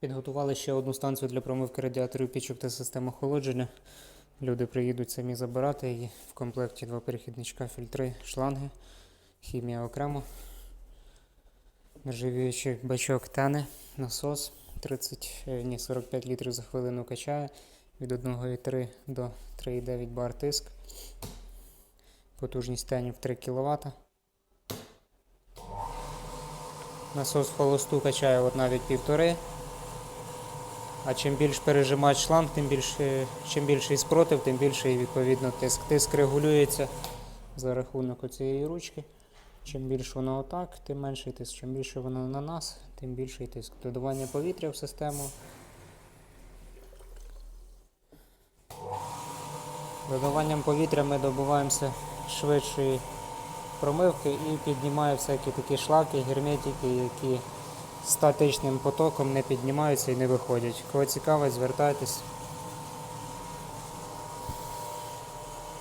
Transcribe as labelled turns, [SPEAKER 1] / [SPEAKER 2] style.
[SPEAKER 1] Підготували ще одну станцію для промивки радіаторів пічок та систем охолодження. Люди приїдуть самі забирати її. В комплекті два перехідничка, фільтри, шланги, хімія окремо. Нержавіючий бачок тане, насос 30, е, ні, 45 літрів за хвилину качає від 1,3 до 3,9 бар тиск. Потужність тенів 3 кВт. Насос холосту качає от навіть півтори. А чим більш пережимач шланг, тим більше, чим більший спротив, тим більший відповідно тиск. Тиск регулюється за рахунок оцієї ручки. Чим більше воно отак, тим менший тиск. Чим більше воно на нас, тим більший тиск. Додавання повітря в систему. Додаванням повітря ми добуваємося швидшої промивки і піднімає всякі такі шлаки, герметики, які статичним потоком не піднімаються і не виходять. Кого цікавить, звертайтесь.